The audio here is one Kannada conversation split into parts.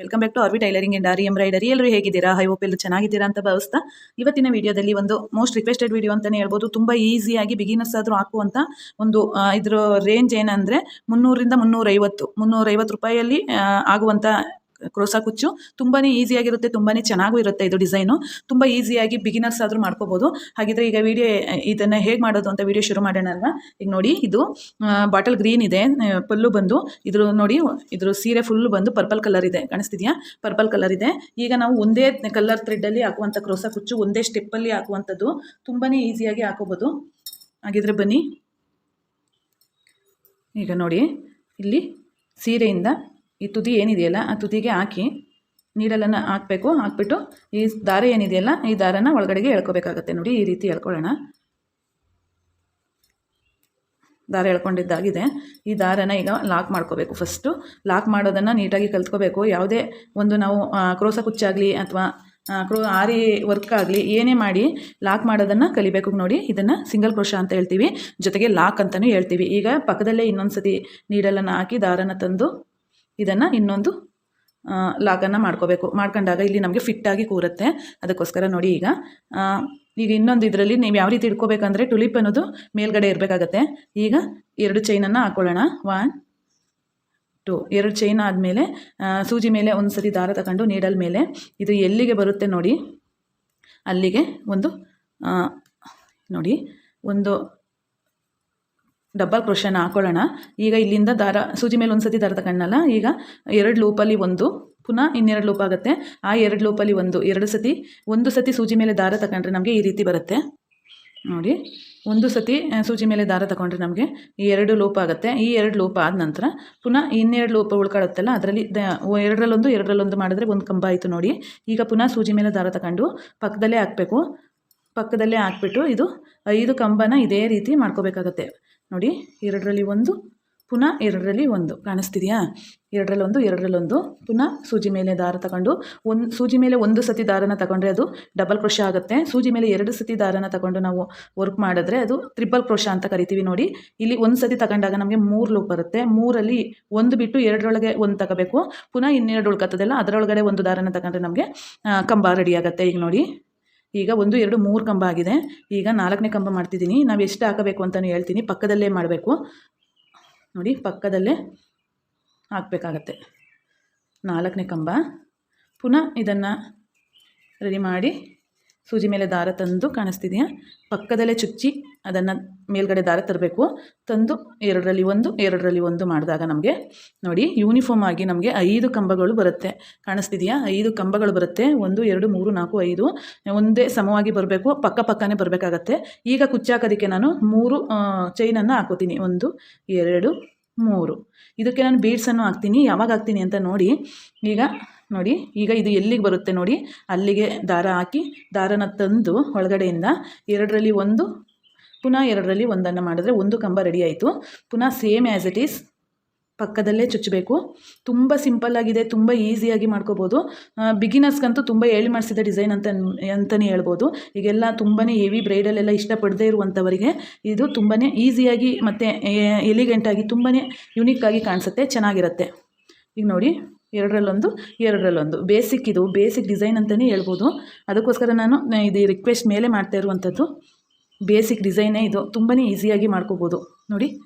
Welcome back to RV tailoring and aari embroidery ಎಲ್ಲರೂ ಹೇಗಿದ್ದೀರಾ? ಹೈ ಹೋಪ್ ಎಲ್ಲರೂ ಚೆನ್ನಾಗಿದ್ದೀರಾ ಅಂತ ಭಾವಿಸ್ತಾ ಇವತ್ತಿನ ವಿಡಿಯೋದಲ್ಲಿ ಒಂದು ಮೋಸ್ಟ್ ರಿಕ್ವೆಸ್ಟೆಡ್ ವಿಡಿಯೋ ಅಂತಲೇ ಹೇಳ್ಬೋದು. ತುಂಬ ಈಸಿಯಾಗಿ ಬಿಗಿನರ್ಸ್ ಆದರೂ ಹಾಕುವಂಥ ಒಂದು ಇದ್ರ ರೇಂಜ್ ಏನಂದರೆ ಮುನ್ನೂರಿಂದ ಮುನ್ನೂರೈವತ್ತು ಮುನ್ನೂರೈವತ್ತು ರೂಪಾಯಲ್ಲಿ ಆಗುವಂಥ ಕ್ರೋಸಾ ಕುಚ್ಚು. ತುಂಬಾ ಈಸಿಯಾಗಿರುತ್ತೆ ತುಂಬಾ ಚೆನ್ನಾಗೂ ಇರುತ್ತೆ ಇದು ಡಿಸೈನು. ತುಂಬ ಈಸಿಯಾಗಿ ಬಿಗಿನರ್ಸ್ ಆದರೂ ಮಾಡ್ಕೋಬೋದು. ಹಾಗಿದ್ರೆ ಈಗ ವಿಡಿಯೋ ಇದನ್ನು ಹೇಗೆ ಮಾಡೋದು ಅಂತ ವಿಡಿಯೋ ಶುರು ಮಾಡೋಣ ಅಲ್ವಾ ಈಗ ನೋಡಿ, ಇದು ಬಾಟಲ್ ಗ್ರೀನ್ ಇದೆ. ಪಲ್ಲು ಬಂದು, ಇದ್ರ ನೋಡಿ, ಇದ್ರ ಸೀರೆ ಫುಲ್ ಬಂದು ಪರ್ಪಲ್ ಕಲರ್ ಇದೆ. ಕಾಣಿಸ್ತಿದ್ಯಾ? ಪರ್ಪಲ್ ಕಲರ್ ಇದೆ. ಈಗ ನಾವು ಒಂದೇ ಕಲರ್ ಥ್ರೆಡ್ಡಲ್ಲಿ ಹಾಕುವಂಥ ಕ್ರೋಸಾ ಕುಚ್ಚು, ಒಂದೇ ಸ್ಟೆಪ್ಪಲ್ಲಿ ಹಾಕುವಂಥದ್ದು ತುಂಬಾ ಈಸಿಯಾಗಿ ಹಾಕೋಬೋದು. ಹಾಗಿದ್ರೆ ಬನ್ನಿ. ಈಗ ನೋಡಿ, ಇಲ್ಲಿ ಸೀರೆಯಿಂದ ಈ ತುದಿ ಏನಿದೆಯಲ್ಲ, ಆ ತುದಿಗೆ ಹಾಕಿ ನೀಡಲನ್ನು ಹಾಕಬೇಕು. ಹಾಕ್ಬಿಟ್ಟು ಈ ದಾರ ಏನಿದೆಯಲ್ಲ, ಈ ದಾರನ ಒಳಗಡೆಗೆ ಎಳ್ಕೊಬೇಕಾಗತ್ತೆ. ನೋಡಿ, ಈ ರೀತಿ ಎಳ್ಕೊಳ್ಳೋಣ. ದಾರ ಎಳ್ಕೊಂಡಿದ್ದಾಗಿದೆ. ಈ ದಾರನ ಈಗ ಲಾಕ್ ಮಾಡ್ಕೋಬೇಕು ಫಸ್ಟು ಲಾಕ್ ಮಾಡೋದನ್ನು ನೀಟಾಗಿ ಕಲ್ತ್ಕೋಬೇಕು. ಯಾವುದೇ ಒಂದು ನಾವು ಕ್ರೋಸ ಕುಚ್ಚಾಗಲಿ ಅಥವಾ ಕ್ರೋ, ಆರಿ ವರ್ಕ್ ಆಗಲಿ, ಏನೇ ಮಾಡಿ ಲಾಕ್ ಮಾಡೋದನ್ನು ಕಲಿಬೇಕು. ನೋಡಿ, ಇದನ್ನು ಸಿಂಗಲ್ ಕ್ರೋಶ ಅಂತ ಹೇಳ್ತೀವಿ. ಜೊತೆಗೆ ಲಾಕ್ ಅಂತಲೂ ಹೇಳ್ತೀವಿ. ಈಗ ಪಕ್ಕದಲ್ಲೇ ಇನ್ನೊಂದು ಸತಿ ನೀಡಲನ್ನು ಹಾಕಿ ದಾರನ ತಂದು ಇದನ್ನು ಇನ್ನೊಂದು ಲಾಗನ್ನು ಮಾಡ್ಕೋಬೇಕು. ಮಾಡ್ಕೊಂಡಾಗ ಇಲ್ಲಿ ನಮಗೆ ಫಿಟ್ಟಾಗಿ ಕೂರುತ್ತೆ. ಅದಕ್ಕೋಸ್ಕರ ನೋಡಿ ಈಗ ಈಗ ಇನ್ನೊಂದು ಇದರಲ್ಲಿ ನೀವು ಯಾವ ರೀತಿ ಇಟ್ಕೋಬೇಕಂದ್ರೆ ಟುಲಿಪ್ ಅನ್ನೋದು ಮೇಲ್ಗಡೆ ಇರಬೇಕಾಗತ್ತೆ. ಈಗ ಎರಡು ಚೈನನ್ನು ಹಾಕ್ಕೊಳ್ಳೋಣ ಒನ್ ಟು ಎರಡು ಚೈನ್ ಆದಮೇಲೆ ಸೂಜಿ ಮೇಲೆ ಒಂದು ಸರಿ ದಾರ ತಗೊಂಡು ನೀಡಲ್ ಮೇಲೆ. ಇದು ಎಲ್ಲಿಗೆ ಬರುತ್ತೆ ನೋಡಿ. ಅಲ್ಲಿಗೆ ಒಂದು ನೋಡಿ, ಒಂದು ಡಬ್ಬಲ್ ಕ್ರೋಶನ ಹಾಕೊಳ್ಳೋಣ. ಈಗ ಇಲ್ಲಿಂದ ದಾರ, ಸೂಜಿ ಮೇಲೆ ಒಂದು ಸತಿ ದಾರ ತಗೊಂಡಲ್ಲ ಈಗ ಎರಡು ಲೂಪಲ್ಲಿ ಒಂದು, ಪುನಃ ಇನ್ನೆರಡು ಲೂಪ್ ಆಗುತ್ತೆ. ಆ ಎರಡು ಲೂಪಲ್ಲಿ ಒಂದು, ಎರಡು ಸತಿ, ಒಂದು ಸತಿ ಸೂಜಿ ಮೇಲೆ ದಾರ ತಗೊಂಡ್ರೆ ನಮಗೆ ಈ ರೀತಿ ಬರುತ್ತೆ. ನೋಡಿ, ಒಂದು ಸತಿ ಸೂಜಿ ಮೇಲೆ ದಾರ ತಗೊಂಡ್ರೆ ನಮಗೆ ಈ ಎರಡು ಲೂಪ್ ಆಗುತ್ತೆ. ಈ ಎರಡು ಲೂಪ್ ಆದ ನಂತರ ಪುನಃ ಇನ್ನೆರಡು ಲೂಪ್ ಉಳ್ಕೊಳ್ಳುತ್ತಲ್ಲ, ಅದರಲ್ಲಿ ದ ಎರಡರಲ್ಲೊಂದು ಎರಡರಲ್ಲೊಂದು ಮಾಡಿದ್ರೆ ಒಂದು ಕಂಬ ಆಯಿತು ನೋಡಿ. ಈಗ ಪುನಃ ಸೂಜಿ ಮೇಲೆ ದಾರ ತಗೊಂಡು ಪಕ್ಕದಲ್ಲೇ ಹಾಕಬೇಕು. ಪಕ್ಕದಲ್ಲೇ ಹಾಕ್ಬಿಟ್ಟು ಇದು ಐದು ಕಂಬನ ಇದೇ ರೀತಿ ಮಾಡ್ಕೋಬೇಕಾಗತ್ತೆ. ನೋಡಿ, ಎರಡರಲ್ಲಿ ಒಂದು, ಪುನಃ ಎರಡರಲ್ಲಿ ಒಂದು. ಕಾಣಿಸ್ತಿದೆಯಾ? ಎರಡರಲ್ಲಿ ಒಂದು ಎರಡರಲ್ಲಿ ಒಂದು. ಪುನಃ ಸೂಜಿ ಮೇಲೆ ದಾರ ತಗೊಂಡು, ಒಂದು, ಸೂಜಿ ಮೇಲೆ ಒಂದು ಸತಿ ದಾರನ ತಗೊಂಡ್ರೆ ಅದು ಡಬಲ್ ಕ್ರೋಶ ಆಗುತ್ತೆ. ಸೂಜಿ ಮೇಲೆ ಎರಡು ಸತಿ ದಾರನ ತಗೊಂಡು ನಾವು ವರ್ಕ್ ಮಾಡಿದ್ರೆ ಅದು ತ್ರಿಬಲ್ ಕ್ರೋಶ ಅಂತ ಕರಿತೀವಿ ನೋಡಿ. ಇಲ್ಲಿ ಒಂದು ಸತಿ ತಗೊಂಡಾಗ ನಮಗೆ ಮೂರು ಲೂಪ್ ಬರುತ್ತೆ. ಮೂರಲ್ಲಿ ಒಂದು ಬಿಟ್ಟು ಎರಡರೊಳಗೆ ಒಂದು ತಗೋಬೇಕು. ಪುನಃ ಇನ್ನೆರಡು ಉಳ್ಕತ್ತದಲ್ಲ ಅದರೊಳಗಡೆ ಒಂದು ದಾರನ ತಗೊಂಡ್ರೆ ನಮಗೆ ಕಂಬ ರೆಡಿ ಆಗುತ್ತೆ. ಈಗ ನೋಡಿ. ಈಗ ಒಂದು, ಎರಡು, ಮೂರು ಕಂಬ ಆಗಿದೆ. ಈಗ ನಾಲ್ಕನೇ ಕಂಬ ಮಾಡ್ತಿದ್ದೀನಿ. ನಾವು ಎಷ್ಟು ಹಾಕಬೇಕು ಅಂತಲೂ ಹೇಳ್ತೀನಿ. ಪಕ್ಕದಲ್ಲೇ ಮಾಡಬೇಕು. ನೋಡಿ, ಪಕ್ಕದಲ್ಲೇ ಹಾಕಬೇಕಾಗತ್ತೆ. ನಾಲ್ಕನೇ ಕಂಬ. ಪುನಃ ಇದನ್ನು ರೆಡಿ ಮಾಡಿ ಸೂಜಿ ಮೇಲೆ ದಾರ ತಂದು ಕಾಣಿಸ್ತಿದೆಯಾ? ಪಕ್ಕದಲ್ಲೇ ಚುಚ್ಚಿ ಅದನ್ನು ಮೇಲ್ಗಡೆ ದಾರ ತರಬೇಕು. ತಂದು ಎರಡರಲ್ಲಿ ಒಂದು ಎರಡರಲ್ಲಿ ಒಂದು ಮಾಡಿದಾಗ ನಮಗೆ ನೋಡಿ ಯೂನಿಫಾರ್ಮ್ ಆಗಿ ನಮಗೆ ಐದು ಕಂಬಗಳು ಬರುತ್ತೆ. ಕಾಣಿಸ್ತಿದೆಯಾ? ಐದು ಕಂಬಗಳು ಬರುತ್ತೆ. ಒಂದು, ಎರಡು, ಮೂರು, ನಾಲ್ಕು, ಐದು. ಒಂದೇ ಸಮವಾಗಿ ಬರಬೇಕು. ಪಕ್ಕ ಪಕ್ಕನೇ ಬರಬೇಕಾಗತ್ತೆ. ಈಗ ಕುಚ್ಚಾಕೋದಕ್ಕೆ ನಾನು ಮೂರು ಚೈನನ್ನು ಹಾಕೋತೀನಿ. ಒಂದು, ಎರಡು, ಮೂರು. ಇದಕ್ಕೆ ನಾನು ಬೀಡ್ಸನ್ನು ಹಾಕ್ತೀನಿ. ಯಾವಾಗ ಹಾಕ್ತೀನಿ ಅಂತ ನೋಡಿ. ಈಗ ನೋಡಿ, ಈಗ ಇದು ಎಲ್ಲಿಗೆ ಬರುತ್ತೆ ನೋಡಿ, ಅಲ್ಲಿಗೆ ದಾರ ಹಾಕಿ, ದಾರನ ತಂದು ಒಳಗಡೆಯಿಂದ ಎರಡರಲ್ಲಿ ಒಂದು, ಪುನಃ ಎರಡರಲ್ಲಿ ಒಂದನ್ನು ಮಾಡಿದ್ರೆ ಒಂದು ಕಂಬ ರೆಡಿ ಆಯಿತು. ಪುನಃ ಸೇಮ್ ಆ್ಯಸ್ ಇಟ್ ಈಸ್ ಪಕ್ಕದಲ್ಲೇ ಚುಚ್ಚಬೇಕು. ತುಂಬ ಸಿಂಪಲ್ ಆಗಿದೆ, ತುಂಬ ಈಸಿಯಾಗಿ ಮಾಡ್ಕೋಬೋದು. ಬಿಗಿನರ್ಸ್ಗಂತೂ ತುಂಬ ಹೇಳಿ ಮಾಡಿಸಿದ ಡಿಸೈನ್ ಅಂತ ಅಂತಲೇ ಹೇಳ್ಬೋದು. ಈಗೆಲ್ಲ ತುಂಬಾ ಹೆವಿ ಬ್ರೈಡಲೆಲ್ಲ ಇಷ್ಟಪಡದೇ ಇರುವಂಥವರಿಗೆ ಇದು ತುಂಬಾ ಈಸಿಯಾಗಿ ಮತ್ತು ಎಲಿಗೆಂಟಾಗಿ ತುಂಬಾ ಆಗಿ ಕಾಣಿಸುತ್ತೆ, ಚೆನ್ನಾಗಿರುತ್ತೆ. ಈಗ ನೋಡಿ ಎರಡರಲ್ಲೊಂದು ಎರಡರಲ್ಲೊಂದು. ಬೇಸಿಕ್ ಇದು ಬೇಸಿಕ್ ಡಿಸೈನ್ ಅಂತಲೇ ಹೇಳ್ಬೋದು. ಅದಕ್ಕೋಸ್ಕರ ನಾನು ಇದು ರಿಕ್ವೆಸ್ಟ್ ಮೇಲೆ ಮಾಡ್ತಾ ಇರುವಂಥದ್ದು. ಬೇಸಿಕ್ ಡಿಸೈನೇ ಇದು. ತುಂಬಾ ಈಸಿಯಾಗಿ ಮಾಡ್ಕೋಬೋದು. ನೋಡಿ.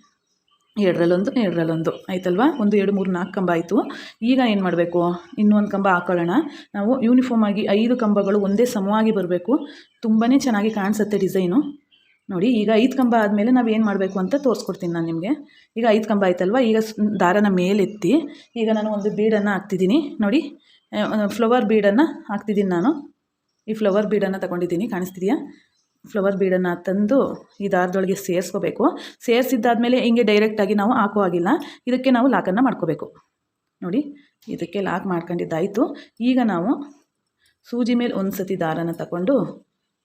ಎರಡರಲ್ಲೊಂದು ಎರಡರಲ್ಲೊಂದು. ಆಯ್ತಲ್ವಾ? ಒಂದು, ಎರಡು, ಮೂರು, ನಾಲ್ಕು ಕಂಬ ಆಯಿತು. ಈಗ ಏನು ಮಾಡಬೇಕು? ಇನ್ನೊಂದು ಕಂಬ ಹಾಕೊಳ್ಳೋಣ. ನಾವು ಯೂನಿಫಾರ್ಮ್ ಆಗಿ ಐದು ಕಂಬಗಳು ಒಂದೇ ಸಮವಾಗಿ ಬರಬೇಕು. ತುಂಬಾ ಚೆನ್ನಾಗಿ ಕಾಣಿಸುತ್ತೆ ಡಿಸೈನು ನೋಡಿ, ಈಗ ಐದು ಕಂಬ ಆದಮೇಲೆ ನಾವು ಏನು ಮಾಡಬೇಕು ಅಂತ ತೋರಿಸ್ಕೊಡ್ತೀನಿ ನಾನು ನಿಮಗೆ. ಈಗ ಐದು ಕಂಬ ಆಯ್ತಲ್ವ? ಈಗ ದಾರನ ಮೇಲೆತ್ತಿ, ಈಗ ನಾನು ಒಂದು ಬೀಡನ್ನು ಹಾಕ್ತಿದ್ದೀನಿ. ನೋಡಿ ಫ್ಲವರ್ ಬೀಡನ್ನು ಹಾಕ್ತಿದ್ದೀನಿ ನಾನು. ಈ ಫ್ಲವರ್ ಬೀಡನ್ನು ತಗೊಂಡಿದ್ದೀನಿ, ಕಾಣಿಸ್ತಿದೆಯಾ? ಫ್ಲವರ್ ಬೀಡನ್ನು ತಂದು ಈ ದಾರದೊಳಗೆ ಸೇರಿಸ್ಕೋಬೇಕು. ಸೇರಿಸಿದ್ದಾದಮೇಲೆ ಹಿಂಗೆ ಡೈರೆಕ್ಟಾಗಿ ನಾವು ಹಾಕೋ ಹಾಗಿಲ್ಲ. ಇದಕ್ಕೆ ನಾವು ಲಾಕನ್ನು ಮಾಡ್ಕೋಬೇಕು. ನೋಡಿ, ಇದಕ್ಕೆ ಲಾಕ್ ಮಾಡ್ಕೊಂಡಿದ್ದಾಯಿತು. ಈಗ ನಾವು ಸೂಜಿ ಮೇಲೆ ಒಂದು ಸತಿ ದಾರನ ತಗೊಂಡು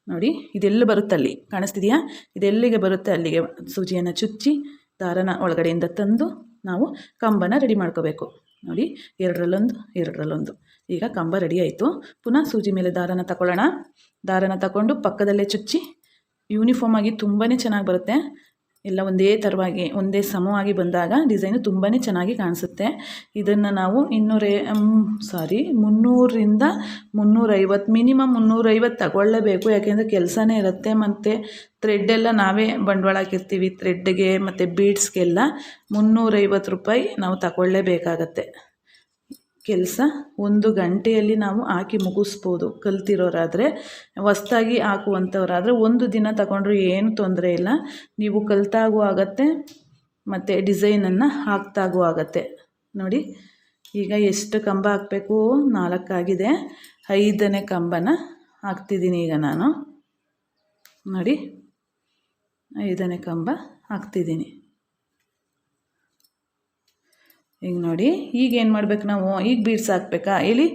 ನೋಡಿ, ಇದೆಲ್ಲ ಬರುತ್ತೆ ಅಲ್ಲಿ. ಕಾಣಿಸ್ತಿದೆಯಾ? ಇದೆಲ್ಲಿಗೆ ಬರುತ್ತೆ? ಅಲ್ಲಿಗೆ ಸೂಜಿಯನ್ನು ಚುಚ್ಚಿ, ದಾರನ ಒಳಗಡೆಯಿಂದ ತಂದು ನಾವು ಕಂಬನ ರೆಡಿ ಮಾಡ್ಕೋಬೇಕು. ನೋಡಿ, ಎರಡರಲ್ಲೊಂದು ಎರಡರಲ್ಲೊಂದು. ಈಗ ಕಂಬ ರೆಡಿ ಆಯಿತು. ಪುನಃ ಸೂಜಿ ಮೇಲೆ ದಾರನ ತಗೊಳ್ಳೋಣ ದಾರನ ತಗೊಂಡು ಪಕ್ಕದಲ್ಲೇ ಚುಚ್ಚಿ ಯೂನಿಫಾರ್ಮ್ ಆಗಿ ತುಂಬಾ ಚೆನ್ನಾಗಿ ಬರುತ್ತೆ. ಎಲ್ಲ ಒಂದೇ ಥರವಾಗಿ ಒಂದೇ ಸಮವಾಗಿ ಬಂದಾಗ ಡಿಸೈನು ತುಂಬಾ ಚೆನ್ನಾಗಿ ಕಾಣಿಸುತ್ತೆ. ಇದನ್ನು ನಾವು ಇನ್ನೂರೇ ಸಾರಿ ಮುನ್ನೂರರಿಂದ ಮುನ್ನೂರೈವತ್ತು ಮಿನಿಮಮ್ ಮುನ್ನೂರೈವತ್ತು ತಗೊಳ್ಳೇಬೇಕು. ಯಾಕೆಂದರೆ ಕೆಲಸನೇ ಇರುತ್ತೆ, ಮತ್ತು ಥ್ರೆಡ್ಡೆಲ್ಲ ನಾವೇ ಬಂಡವಾಳ ಹಾಕಿರ್ತೀವಿ ಥ್ರೆಡ್ಗೆ ಮತ್ತು ಬೀಡ್ಸ್ಗೆಲ್ಲ ಮುನ್ನೂರೈವತ್ತು ರೂಪಾಯಿ ನಾವು ತಗೊಳ್ಳೇಬೇಕಾಗತ್ತೆ. ಕೆಲಸ ಒಂದು ಗಂಟೆಯಲ್ಲಿ ನಾವು ಹಾಕಿ ಮುಗಿಸ್ಬೋದು. ಕಲ್ತಿರೋರಾದರೆ ಹೊಸ್ದಾಗಿ ಹಾಕುವಂಥವ್ರಾದರೆ ಒಂದು ದಿನ ತಗೊಂಡ್ರೆ ಏನು ತೊಂದರೆ ಇಲ್ಲ. ನೀವು ಕಲ್ತಾಗೂ ಆಗತ್ತೆ, ಮತ್ತು ಡಿಸೈನನ್ನು ಹಾಕ್ತಾಗೂ ಆಗತ್ತೆ. ನೋಡಿ, ಈಗ ಎಷ್ಟು ಕಂಬ ಹಾಕಬೇಕು? ನಾಲ್ಕಾಗಿದೆ. ಐದನೇ ಕಂಬನ ಹಾಕ್ತಿದ್ದೀನಿ ಈಗ ನಾನು. ನೋಡಿ, ಐದನೇ ಕಂಬ ಹಾಕ್ತಿದ್ದೀನಿ. ಈಗ ನೋಡಿ, ಈಗ ಏನು ಮಾಡ್ಬೇಕು ನಾವು? ಈಗ ಬೀಡ್ಸ್ ಹಾಕ್ಬೇಕಾ? ಇಲ್ಲಿ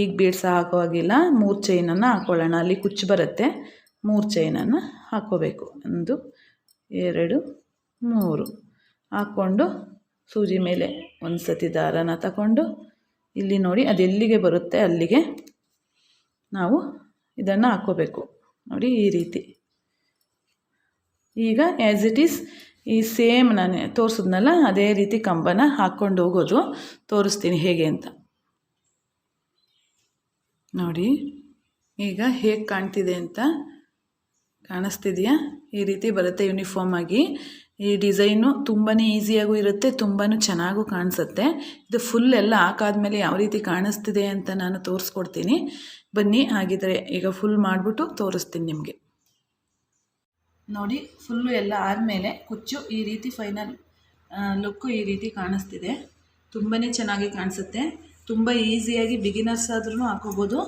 ಈಗ ಬೀಡ್ಸ್ ಹಾಕುವಾಗಿಲ್ಲ ಮೂರು ಚೈನನ್ನು ಹಾಕ್ಕೊಳ್ಳೋಣ ಅಲ್ಲಿ ಕುಚ್ಚು ಬರುತ್ತೆ. ಮೂರು ಚೈನನ್ನು ಹಾಕ್ಕೋಬೇಕು. ಒಂದು, ಎರಡು, ಮೂರು. ಹಾಕ್ಕೊಂಡು ಸೂಜಿ ಮೇಲೆ ಒಂದು ಸತಿ ದಾರನ ತಗೊಂಡು ಇಲ್ಲಿ ನೋಡಿ ಅದೆಲ್ಲಿಗೆ ಬರುತ್ತೆ ಅಲ್ಲಿಗೆ ನಾವು ಇದನ್ನು ಹಾಕ್ಕೋಬೇಕು. ನೋಡಿ ಈ ರೀತಿ. ಈಗ ಆ್ಯಸ್ ಇಟ್ ಈಸ್ ಈ ಸೇಮ್ ನಾನು ತೋರಿಸಿದ್ನಲ್ಲ, ಅದೇ ರೀತಿ ಕಂಬನ ಹಾಕ್ಕೊಂಡು ಹೋಗೋದು. ತೋರಿಸ್ತೀನಿ ಹೇಗೆ ಅಂತ. ನೋಡಿ, ಈಗ ಹೇಗೆ ಕಾಣ್ತಿದೆ ಅಂತ ಕಾಣಿಸ್ತಿದೆಯಾ? ಈ ರೀತಿ ಬರುತ್ತೆ ಯೂನಿಫಾರ್ಮ್ ಆಗಿ. ಈ ಡಿಸೈನು ತುಂಬಾ ಈಸಿಯಾಗೂ ಇರುತ್ತೆ ತುಂಬಾ ಚೆನ್ನಾಗೂ ಕಾಣಿಸುತ್ತೆ. ಇದು ಫುಲ್ ಎಲ್ಲ ಹಾಕಾದ್ಮೇಲೆ ಯಾವ ರೀತಿ ಕಾಣಿಸ್ತಿದೆ ಅಂತ ನಾನು ತೋರಿಸ್ಕೊಡ್ತೀನಿ. ಬನ್ನಿ, ಹಾಗಿದ್ರೆ ಈಗ ಫುಲ್ ಮಾಡಿಬಿಟ್ಟು ತೋರಿಸ್ತೀನಿ ನಿಮಗೆ. ನೋಡಿ, ಫುಲ್ಲು ಎಲ್ಲ ಆದಮೇಲೆ ಕುಚ್ಚು ಈ ರೀತಿ ಫೈನಲ್ ಲುಕ್ಕು ಈ ರೀತಿ ಕಾಣಿಸ್ತಿದೆ. ತುಂಬಾ ಚೆನ್ನಾಗಿ ಕಾಣಿಸುತ್ತೆ. ತುಂಬ ಈಸಿಯಾಗಿ ಬಿಗಿನರ್ಸ್ ಆದ್ರೂ ಹಾಕೋಬೋದು.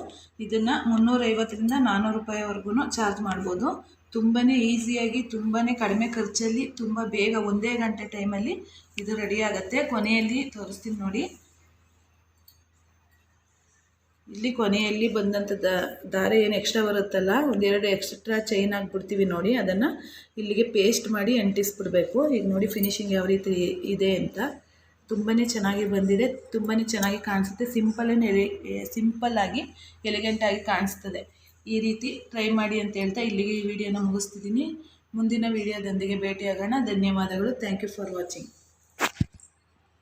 ಇದನ್ನು ಮುನ್ನೂರೈವತ್ತರಿಂದ ನಾನ್ನೂರು ರೂಪಾಯಿವರೆಗೂ ಚಾರ್ಜ್ ಮಾಡ್ಬೋದು. ತುಂಬಾ ಈಸಿಯಾಗಿ ತುಂಬಾ ಕಡಿಮೆ ಖರ್ಚಲ್ಲಿ, ತುಂಬ ಬೇಗ ಒಂದೇ ಗಂಟೆ ಟೈಮಲ್ಲಿ ಇದು ರೆಡಿ ಕೊನೆಯಲ್ಲಿ ತೋರಿಸ್ತೀನಿ ನೋಡಿ. ಇಲ್ಲಿ ಕೊನೆಯಲ್ಲಿ ಬಂದಂಥ ದಾರ ಏನು ಎಕ್ಸ್ಟ್ರಾ ಬರುತ್ತಲ್ಲ, ಒಂದೆರಡು ಎಕ್ಸ್ಟ್ರಾ ಚೈನ್ ಹಾಕ್ಬಿಡ್ತೀವಿ ನೋಡಿ, ಅದನ್ನು ಇಲ್ಲಿಗೆ ಪೇಸ್ಟ್ ಮಾಡಿ ಅಂಟಿಸ್ಬಿಡ್ಬೇಕು. ಈಗ ನೋಡಿ ಫಿನಿಶಿಂಗ್ ಯಾವ ರೀತಿ ಇದೆ ಅಂತ. ತುಂಬಾ ಚೆನ್ನಾಗಿ ಬಂದಿದೆ ತುಂಬಾ ಚೆನ್ನಾಗಿ ಕಾಣಿಸುತ್ತೆ. ಸಿಂಪಲ್ ಸಿಂಪಲ್ಲಾಗಿ ಎಲಿಗೆಂಟಾಗಿ ಕಾಣಿಸ್ತದೆ. ಈ ರೀತಿ ಟ್ರೈ ಮಾಡಿ ಅಂತ ಹೇಳ್ತಾ ಇಲ್ಲಿಗೆ ಈ ವಿಡಿಯೋನ ಮುಗಿಸ್ತಿದ್ದೀನಿ. ಮುಂದಿನ ವಿಡಿಯೋದೊಂದಿಗೆ ಭೇಟಿಯಾಗೋಣ. ಧನ್ಯವಾದಗಳು. Thank you for watching